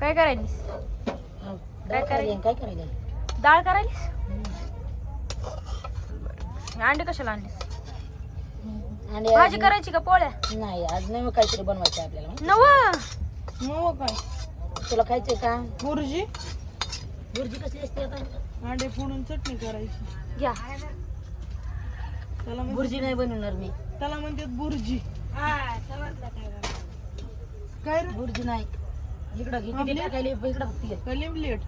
काय करायलीस? काय करायचं? काय करायला? डाळ करायलीस? अंडे कशाला आणलीस? आणि भाजी करायची का पोळ्या? नाही आज नाही काहीतरी बनवायचं आहे आपल्याला. नव मग काय? तुला खायचंय का? बुर्जी. बुर्जी कसली असते आता? अंडे फोडून चटणी करायची. घ्या. त्याला म्हण- बुर्जी नाही बनवणार मी. त्याला म्हणतात बुर्जी. काय रे? बुर्जी नाही. इकडं घे किती टाकायला इकडं बघतीये काय लिमलेट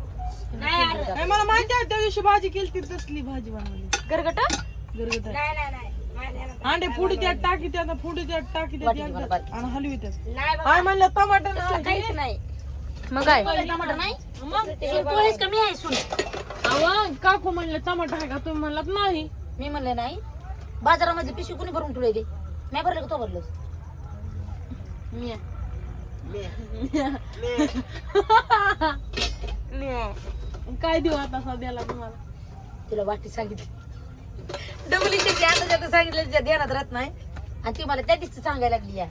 काय मला माहिती आहे त्या दिवशी भाजी केली ती तसली भाजी बनवली. गरगट? गरगट अंडे फोडी त्यात टाकी त्यात फोडी त्यात टाकी त्यात वाटी मला एकदा बारीक. आणि हलवी त्यात. काय म्हणलं टमाटर नाही काहीच नाही. मग काय? टमाटर नाही? कमी आहे सून. अहो काकू म्हणलं टमाटर आहे का? तुम्ही म्हणलात नाही. मी म्हणले नाही. बाजारामध्ये पिशवी कुणी भरून ठेवले ते? मी भरलं का तो भरलं मी काय देऊ आता सध्याला तुम्हाला तिला वाटी सांगितली डबली शिकली आता ज्यात सांगितलं तिच्या ध्यानात राहत नाही आणि ती मला त्या दिवशी सांगायला लागली या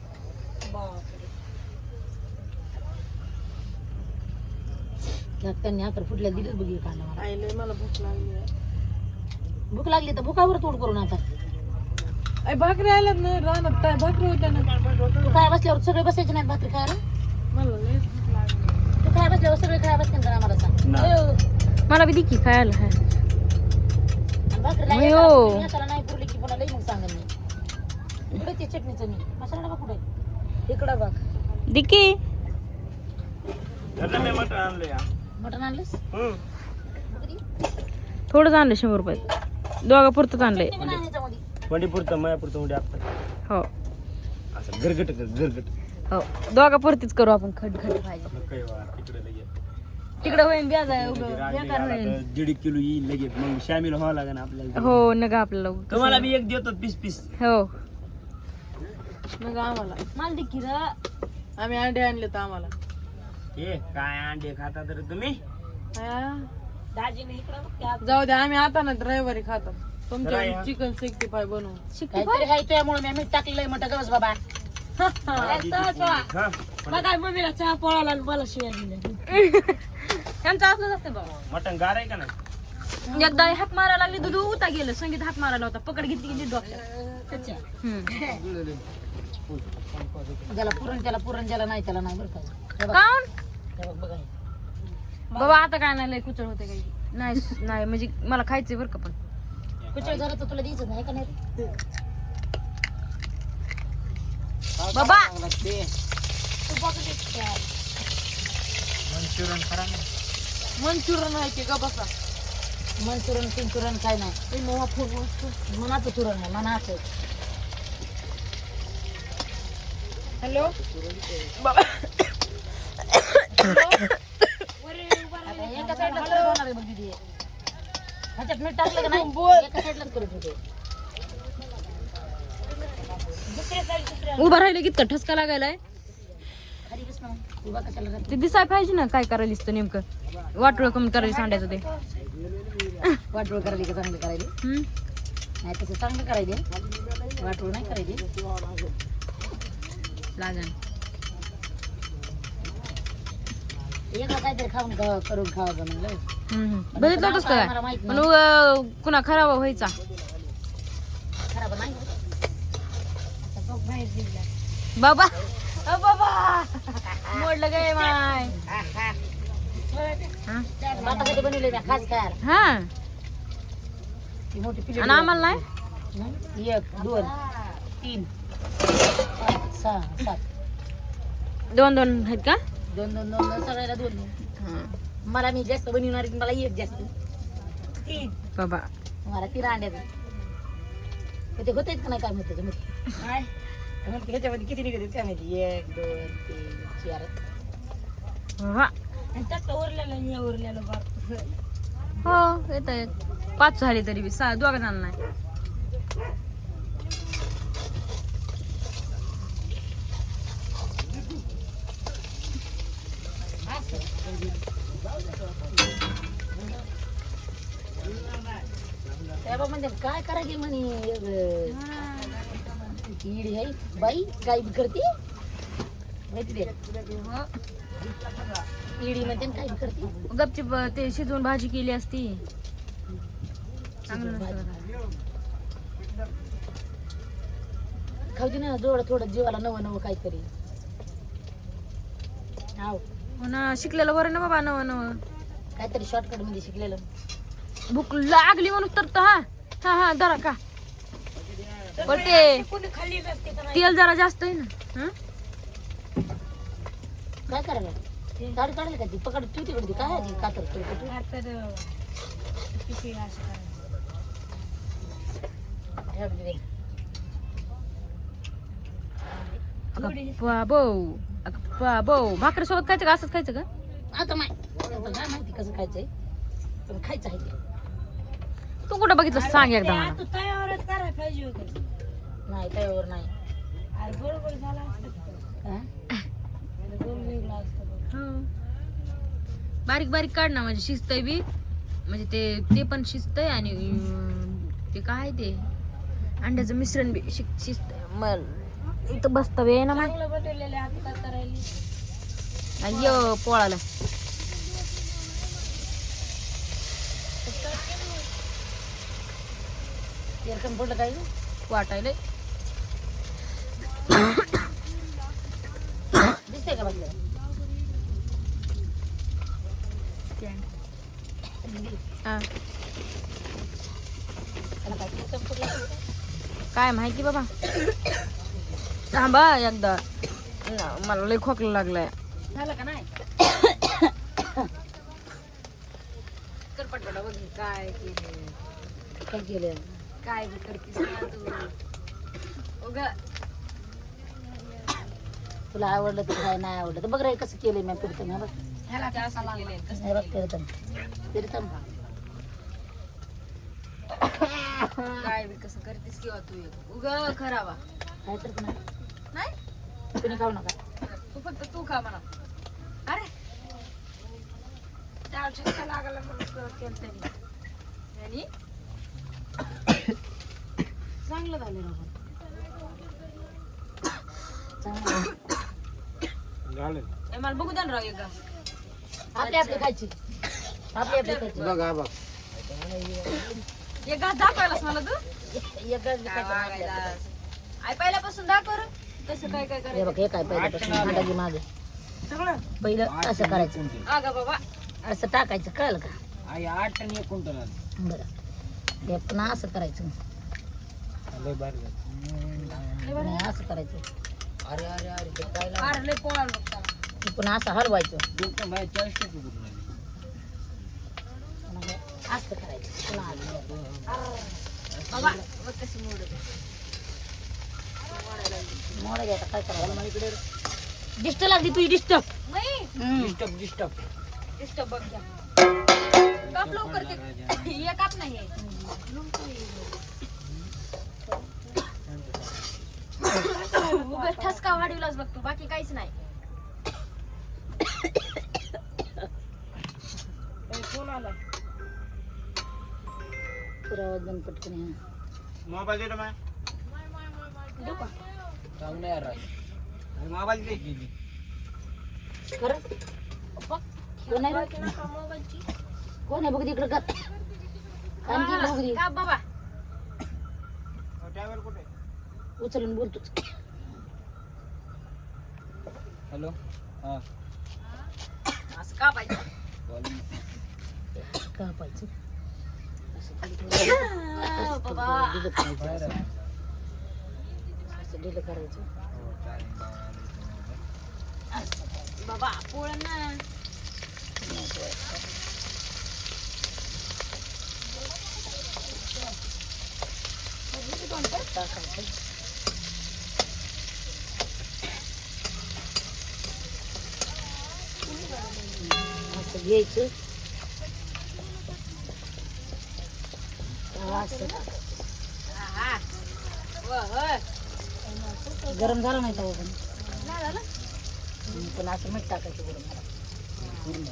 त्यात त्यांनी आकर फुटल्या दिलं बघी कांदा मला आईले मला भूक लागली आहे. भूक लागली तर भुकावर तोड करून आता आई भाकरी आल्यात ना रानात काय भाकरी होत्या ना तू काय बसल्यावर सगळे बसायचे नाहीत भाकरी खायला तू बसल्यावर सगळे बसते का आम्हाला सांग. मला बी दिकी खायला हा. आणि भाकरीला नाही पुरली की पुन्हा लई मग सांगेन मी. कुठे ते चटणीचं मी? मसाला डबा कुठे? इकडं बघ. दिकी मटण आणलंस? थोडंच आणलं शंभर रुपये. दोघा पुरतच आणलंय. चटणी पण आहे ह्याच्यामध्ये. वंडीपुरतं मायापुरतं म्हणजे आपण हो. असं गरगट गरगट हो. दोघा पुरतीच करू आपण खट खट भाजी. तिकडे होईन ब्याज आहे उगं. बेकार दीड किलो येईल लगेच. मग शामिल व्हावं लागेल आपल्याला हो नका आपल्याला उगं. तुम्हाला मी एक देतो पीस पीस. हो. मग आम्हाला. मला दे की रं. आम्ही अंडे आणले तर आम्हाला. हे काय अंडे खाता तर तुम्ही? हा. दाजीने इकडं बघ त्या- जाऊ द्या आम्ही आता ना ड्रायव्हरी खातो. तुमच्या. चिकन सिक्स्टी फाय काहीतरी आहे त्यामुळे मी मीठ टाकलेलं आहे म्हटलं गवस बाबा. बघा मम्मीला चहा पळाला आणि मला शिव्या दिल्या. त्यांचं असलं जातं बाबा. मटण गार आहे का नाही? एकदा हात मारायला लागली दूध उता गेलं. संगीत हात मारायला होता. पकड घेतली गेली डॉक्टर. ज्याला पुरण त्याला पुरण ज्याला नाही त्याला नाही बरं का. हे बघ, काऊन? हे बघ, बघा. हे. बाबा आता काय नाही लय कुचळ होते काही. नाही नाही म्हणजे मला खायचंय बरं का पण. कुचळ झालं तर तुला द्यायचं नाही का नाही? बाबा. तू ते मंचुरन आहे की का बसा. मंचुरन पिंचुरन काय नाही. मनाचं चुरण आहे मनाचं. हॅलो? आता एका साईडला करत होणार आहे बघ दीदी. ह्याच्यात मीठ टाकलं का नाही? एका साईडलाच करत होते दुसऱ्या साईड दुसऱ्या उभा राहिले कितका ठसका लागायलाय? ते दिसाय पाहिजे ना काय करायलीस तर नेमकं? वाटोळ कमी करायला सांडायचं ते. वाटोळ करायली का चांगलं करायली? नाही तसं चांगलं करायले. वाटोळ नाही एकदा काहीतरी खाऊन करून खावा का म्हणलं. बघितलं का मला माहीत पण कुणा खराब व्हायचा खराब नाही होत. आता बघ बाहेर दिला. बाबा अ बाबा. मोडलं गे माय? बापासाठी बनवले मी खास खायला हा? ती मोठी पिली आणि आम्हाला नाही? एक दोन तीन पाच सहा सात. दोन दोन आहेत का? दोन दोन दोन दोन सगळ्याला दोन. दोन हा. मला मी जास्त बनवणार आहे, मला एक जास्त. तीन. बाबा. मला तीन अंड्याचं ते होत का नाही काय त्याच्यामध्ये काय म्हणते ह्याच्यामध्ये किती निघत काय माहिती एक दोन तीन चार बाबा आणि त्यात उरलेलं हे उरलेलं बाप हो येत आहेत पाच झाले तरी बी सहा दोघा जण नाही तेव्हा म्हणजे काय करायचे म्हणे इडी आहे. बाई काय बी करते? माहिती हो. म्हणते काय बी करते? गपचीप ते शिजवून भाजी केली असती. चांगलं नसतं. खाऊ दे ना जोड थोडं जीवाला नवं नवं काहीतरी. हाव. हो ना शिकलेलं बरं ना बाबा नवं नवं. काहीतरी शॉर्टकटमध्ये शिकलेलं. भूक लागली म्हणून तर तर हा. हा हा धरा का पण ते खाल्ली नसते तर तेल जरा जास्त आहे ना हं? काय करायला? गाडी काढायला का ती? पकड तू तिकडे ती काय आहे ती कातर? तू अगं बाबो अगं बाबो भाकरी सोबत खायचं का? असंच खायचं का? आता माय आता काय माहिती कसं खायचंय? पण खायचं आहे ते. तू कुठं बघितलं सांग एकदा मला. तयावरच करायला पाहिजे होतं. नाही त्यावर नाही. झाला हा? हो. बारीक बारीक काढ ना म्हणजे शिजतय बी म्हणजे ते ते पण शिजतय आणि ते काय ते? अंड्याचं मिश्रण बी शिक शिजतंय. मग इथं बसता बी ना चांगलं बटवलेले आणि पोळाला. तेल कमी पडलं काय? वाटायला हा. काय माहिती बाबा? थांबा एकदा. ना, मला लय खोकला लागलाय. झालं का नाही? बघ काय केलं? काय केलं ना तुला आवडलं तर काय नाही आवडलं? तर बघ रे कसं केलंय मी फिरतं हे बघ. फिरतं फिरतं काय बी कसं करतीस किंवा तू एक? उगा खराबा काय तर पण नाही? कुणी खाऊ नका. तू फक्त तू खा म्हणा. अरे! डाळ लागला म्हणून केलं त्यांनी आणि? चांगलं झालं चांगलं ए, मला बघू द्या ना राव एकदा. आपली आपली खायची. आपली आपली खायची. एक घास दाखवायलास मला तू? एक बी काय वागायला? आई पहिल्यापासून दाखव रे. कसं काय काय हे करायचं बघ हे काय पहिल्यापासून? हांडागी मागे. सगळं? पहिलं असं करायचं? अगं बाबा. असं टाकायचं कळलं का? आई आठ आणि एक क्विंटल बरं. हे पुन्हा असं करायचं. नाही असं करायचं. अरे अरे अरे ते काय त्याला. हे पुन्हा असं हलवायचं. लागतं बाय चाळीस टक्के कुठून आले? असं करायचं. पुन्हा मोडा घ्यायचा? काय करायचं? इकडे डिस्ट लागली तुझी डिस्ट नाही. Disturb disturb. डिस्टर्ब बघ घ्या काप लवकर ते. हे काप नाही हे. उगाच ठसका वाढवलाच बघ तू बाकी काहीच नाही. फोन आला पुरावा बंद पटकन हे. मोबाईल दे रे देऊ का? यार मोबाईल दे. खरं? कोण आहे आहे बघ तिकडं का आणखी बघ बाबा. ड्रायव्हर कुठे? उचलून बोलतोच. हॅलो? हा. असं कापायचं कापायचं आ, बाबा करायचं असं. करायचं बाबा पोळ ना टाकायचं घ्यायचं असं हा व, होय. गरम झालं नाही तवा पण झालं पण असं मीठ टाकायचं गरम झालं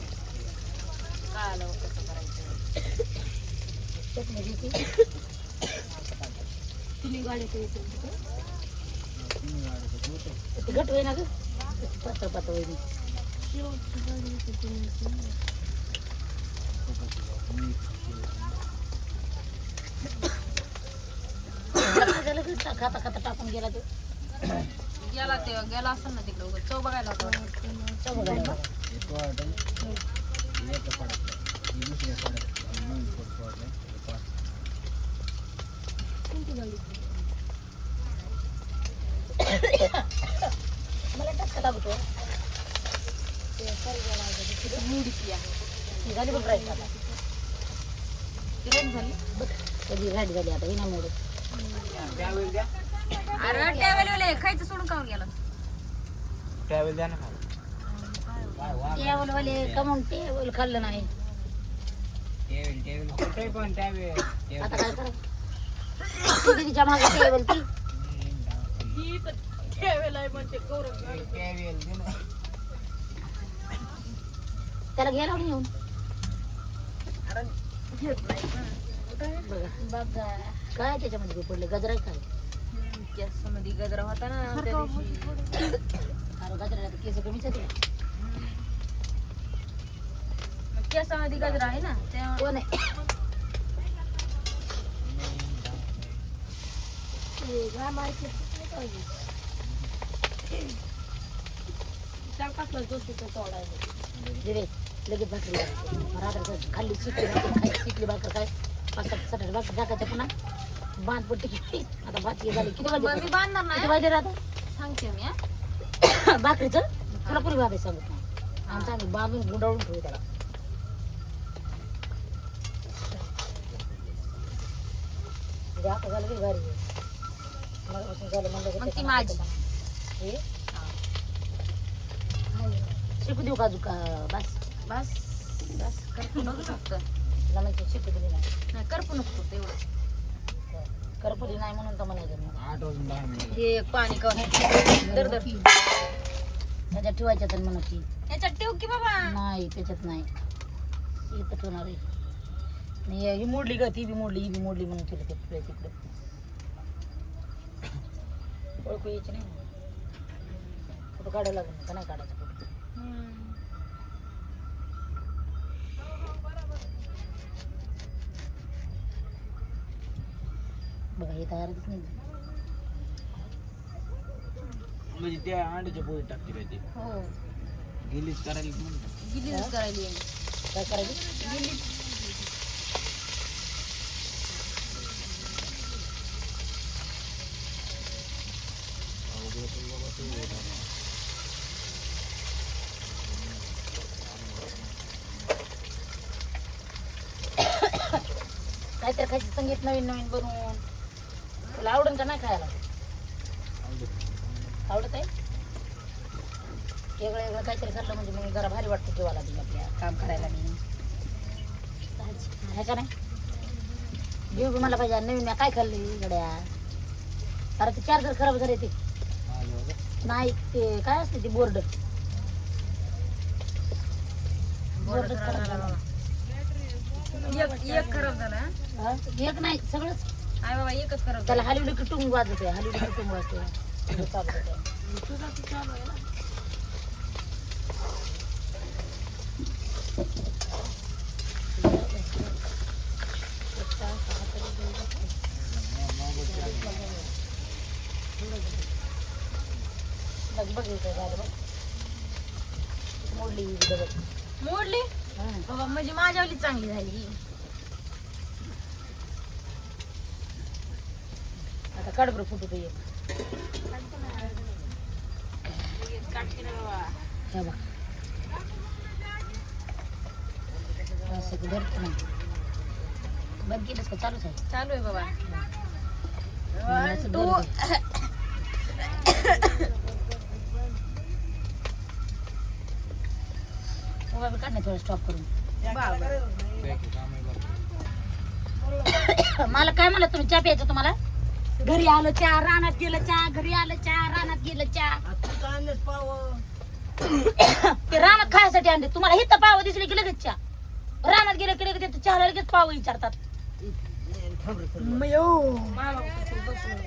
कळालं तिन्ही गाड्या होईना ग पातळ पातळ वहिनी झालं की खाता खाता टाकून गेला तो। गेला ते गेला असेल ना तिकडे उगाच. चव बघायला होता. चव बघायला. एक वाटण एक पडत ही दुसऱ्या पडत नवीन पडत पाच मला टचका लागतो. ती झाली बघ राईस आता. रेड झाली? बघ कधी राईट झाली आता विना मोड. ट्रॅव्हल द्या अरे टेबल खायचं सोडून काऊन गेला. ट्रॅव्हल द्या ना वाले खाल्लं नाही? Travel travel. कुठे पण ट्रॅव्हल. आता काय करा? तिच्यामागे टेबल ती. तर ठेवेलाय गौरव ट्रॅव्हल दे ना. त्याला घ्यायला येऊन. बघा. काय त्याच्यामध्ये पडले गजरा काय? मध्ये गजरा होता ना त्या दिवशी. अरे गजरा केस कमीच आहे मग केसामध्ये गजरा आहे ना त्या कोण आहे? दिरे लगेच भाकरी रात्री खाल्ली शिकली भाकर खाय शिकली भाकर काय? पाच सात सात भाकर टाकायच्या पुन्हा. बांध पट्टी किती आता भात हे झाली. किती वाजले मी बांधणार किती नाही वाजले सांगते मी हा. भाकरीचं? तुला पुरी बाबा सांगत नाही आमचं आम्ही बांधून गुंडाळून ठेवू त्याला. म्हणजे आता झालं की मगापासून झालं म्हणलं की मग ती त्याच्यानं माझी. हे? शिकू देऊ का का? बस. शिकू दिली नाही. नको फक्त एवढं करपली नाही म्हणून तर म्हणायचं. आठ वाजून दहा मिनिट. हे पाणी का दर दर त्याच्यात ठेवायच्या तर म्हणत की याच्यात ठेव की बाबा. नाही त्याच्यात नाही. इथं ठेवणार आहे. नाही ही मोडली का ती बी मोडली ही बी मोडली म्हणून तिला तिकडे तिकडे. ओळखू यायची नाही. फोटो काढायला लागेल का? नाही काढायचा. बघा हे तयारच नाही म्हणजे त्या अंड्याच्या पोळी टाकते काय ते हो गिलीच करायला की म्हणतात गिलीच करायली आहे. काय करायचं काहीतरी खायचं संगीत नवीन नवीन बनवून तुला आवडून का नाही खायला. आवडत आहे? वेगळं वेगळं काहीतरी खाल्लं म्हणजे मग जरा भारी वाटतं जीवाला बी आपल्या काम करायला बी आहे का नाही? जीव बी मला पाहिजे. नवीन मी काय खाल्ली गड्या? अरे ते चार्जर खराब झाले ते. नाही ते काय असते ते बोर्ड? बोर्ड खराब झाला. एक खराब झाला? एक नाही सगळंच. आहे बाबा एकच त्याला हलवली की टुंग वाजते हलवली की टुंग वाजते सगळं चालू होतं. बघ बघ इथं झालं बघ. मोडली ही मोडली? हा. बाबा म्हणजे माझ्यावली चांगली झाली. काढ बरं फुटू ते हे बघ. असं की धरत नाही. बंद केलंस का? चालूच आहे. चालू आहे बाबा. धरत मोबाईल काढ नाही थोडं स्टॉप करून. मला काय म्हणलं? तुम्ही चहा प्यायचं तुम्हाला? घरी आलं चहा रानात गेलं चहा घरी आलं चहा रानात गेलं चहा. ते रानात खायसाठी आणले. तुम्हाला हिथं पाव दिसले की लगेच चहा. रानात गेलं की लगेच ते चहाला लगेच पाव विचारतात.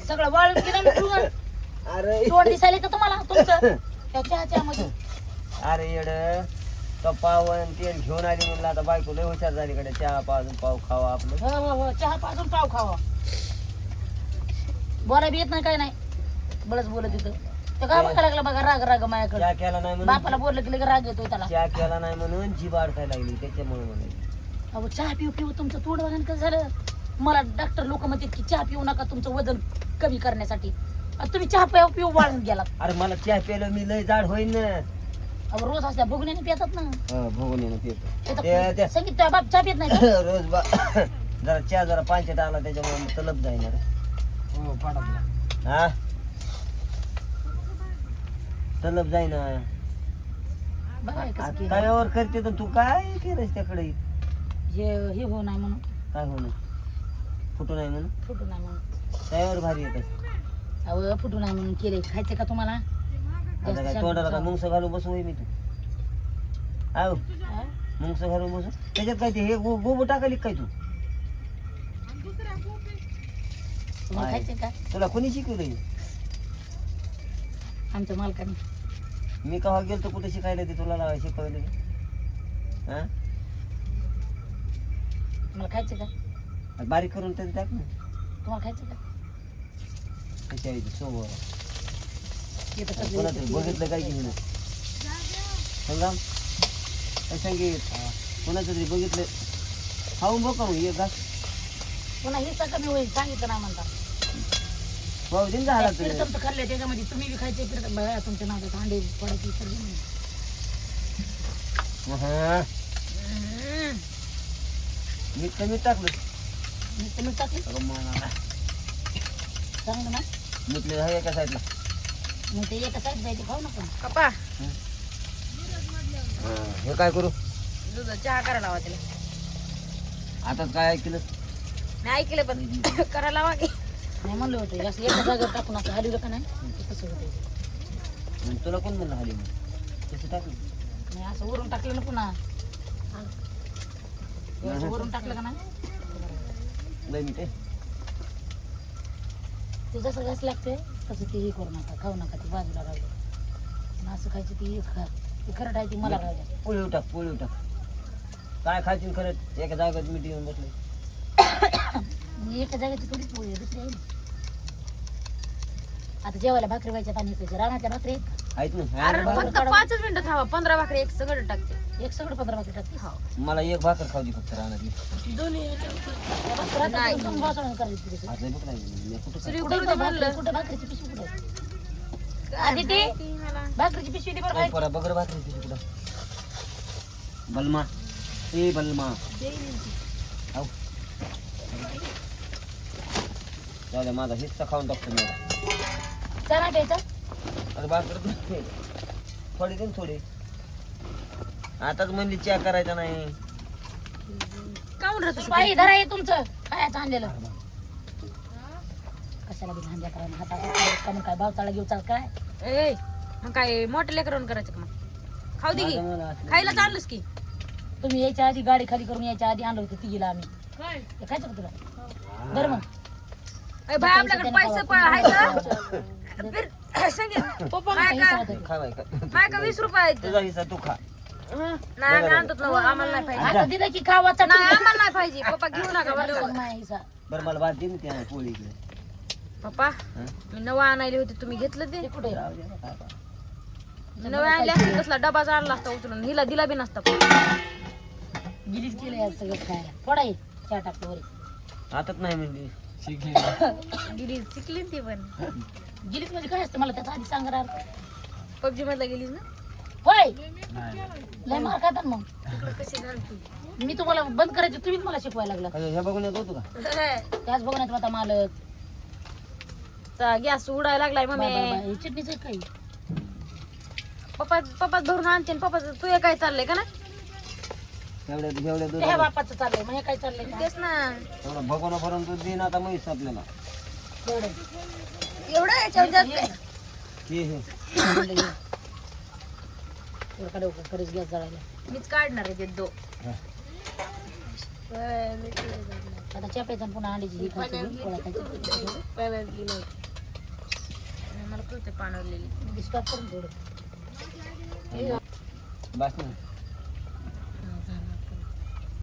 सगळं वाळून गेलं ना ठेवून. तोंड दिसायला का तुम्हाला? तुमचं? त्या चहाच्या मध्ये अरे येड. तो पावन तेल घेऊन आली म्हणलं आता बायको लय हुशार झाली कडे चहा पाजून पाव खावा आपलं. हो हो हो. चहा पाजून पाव खावा. बोला बी येत नाही काय नाही. बळच बोलत तिथं ते काय बघायला लागला बघा राग राग माझ्याकडे. चहा केला नाही म्हणून? बापाला बोललं की राग येतो त्याला. चहा केला नाही म्हणून जीभ अडकायला लागली त्याच्यामुळे म्हणाली अहो चहा पिऊ पिऊ तुमचं तोंड बघा ना कसं झालं. मला डॉक्टर लोक म्हणतात की चहा पिऊ नका तुमचं वजन कमी करण्यासाठी. आणि तुम्ही चहा पिऊ पिऊ वाळून गेलात. अरे मला चहा प्यायलं मी लय जाड होईन ना. अहो रोज असल्या बघण्याने पितात ना. हो, भोगून येणं ते ते ते- तर ते- संगीत तुझ्या बाप चहा पित नाही का? रोज बा जरा चहा जरा पाचशे आला त्याच्यामुळे तलप जाईना रे हो हा? तलप जाईना. हे केलं. तव्यावर करते तर तू काय केलंस त्याकडे? हे हे हो नाही म्हणून. काय होणं फुटू नाही म्हणून? फुटू नाही म्हणून. तव्यावर भारी येत अहो फुटू नाही म्हणून केले. खायचे का तुम्हाला? आता काय तोंडाला काय मुंगस घालून बसू होय मी तू? आव हा? मुंगस घालून बसू? त्याच्यात काय ते हे गो गोबू टाकाली काय तू? खायचे का? तुला कोणी शिकवलं हे? आमच्या मालकाने. मी केव्हा गेलतो कुठे शिकायला ते तुला लावा- शिकवलं? हा? तुम्हाला खायचे का? बारीक करून तरी टाक ना. तुम्हाला खायचे का? कशी आहे सोबत. हे कोणाचं. बघितलं काय की हिनं संग्राम? काय संगीत कोणाचं तरी बघितलं? खाऊन बघ मग एक घास. पुन्हा हिस्सा कमी होईल सांगितलं नाही म्हणता. भाऊ दिन झाला तुला तुमचं खाल्ले त्याच्यामध्ये तुम्ही बी खायचे फिरत बघा तुमच्या नावात अंडे पडायची सर्व नाही. हा मी कमी टाकलं. मी तुम्ही टाकले? अगं मला चांगलं ना? म्हटलं हा एका साईडला. मग ते एका साईड जायचे खाऊ नका. पप्पा. हे? काय करू? दूध चहा करायला लावा तिला आता काय ऐकलं? मी ऐकलं पण. करायला लावा की. नाही म्हणलं होतं. असं एका जागेवर टाकून असं हलवलं का नाही? ते कसं होतं मग तुला कोण म्हणलं कसं टाकलं नाही असं वरून टाकलं ना पुन्हा. हे असं वरून टाकलं का नाही? लय ते ते जसं घास लागते तसं ते हे करू नका खाऊ नका ती बाजूला राहू. आणि असं खायचं ती एक खा. ती खरं आहे ती मला राहू द्या. पोळी टाक पोळी टाक काय खायची खरं? एका जागेत मिठी येऊन बसले. मी एका जागेची थोडीच पोळी आहे, दुसरी आहे. ना. आता जेवायला भाकरी व्हायच्यात आणि इकडे रानाच्या भाकरी आहेत. ना अरे फक्त पाचच मिनिटं थांबा पंधरा भाकरी एक सगळं टाकते. एक सगळं पंधरा भाकरी टाकते. हो. मला एक भाकर खाऊ दे फक्त राहणार नाही. दोन भाकऱ्या करायची तिथे. आज लय भूक लागली. मी कुठं सुरी कुठे करू दे भाकरी- म्हणलं. कुठे भाकरीची पिशवी कुठे आहे? आधी ते भाकरीची पिशवी दे बरं काय बाई. पोरा बगर भाकरी तुझी कुठं. बलमा. ए बलमा. जाऊ दे, माझा हिस्सा खाऊन टाकतो मी भाकर थोडी दे ना थोडी. आताच म्हणजे चहा करायचा नाही. काऊन राहतो बाई धरा हे तुमचं. खायचं आणलेलं कशाला बी भांड्या करा हातात का मग काय भावताळा घेऊ चाल काय? ए मग काय लेकरांना करायचं का मग? खाऊ दे की. माझं मला असलं- खायला चाललंच की. तुम्ही यायच्या आधी गाडी खाली करून यायच्या आधी आणलं होतं तिघीला आम्ही. हे खायचं का तुला? बरं मग. ए भाई आपल्याकडे पैसे पण आहे का? फिर काय का? खा बाई खा. काय का वीस रुपये आहेत? तुझा हिस्सा तू खा. नाही आम्ही आणतो ना आम्हाला नाही पाहिजे. आता दिलं की खावा चटणी. नाही आम्हाला नाही पाहिजे. पप्पा घेऊ नका बरं. बरं मला भात दे ना त्या पोळी इकडे पप्पा हं? मी नवा आणायले होते तुम्ही घेतलं ते? कुठे? राहू दे, काय बा. नवा आणले असते कसला डबाच आणला असता उचलून. हिला दिला बी नसता. गिरीच केलं यार सगळं खायला. थोडा ये चहा वरी नाही म्हणजे शिकली गेली शिकली ती पण. गिरीच म्हणजे काय असतं? मला त्याचा आधी सांगा राव. पबजी मधला गेलीस ना? होय. नाही लय मार खातात मग. कशी मी तुम्हाला बंद करायचं तुम्हीच मला शिकवायला लागला काय हे बघून येत होतो का? त्याच बघण्यात आता मालक. गॅस उडायला लागलाय मम्मी. चटणीच काही पप्पा पप्पा भरून आणते पप्पा तू काय चाललंय का ना एवढ्या एवढ्या दूध ते ह्या बापाचं चाललंय मग हे काय चाललंय का? तेच ना एवढं भगवान भरून दूध देईन आता म्हैस आपल्याला एवढं. एवढं याच्यावर जास्त आहे. हे हे म्हणलं हे. एवढं काढू का? खरंच गॅस जळायला मीच काढणार आहे ते दो आता चपायचं पुन्हा अंड्याची ही खायची पोळ्या खायची मला कळते पाणवलेली स्टॉप करून थोडं बस ना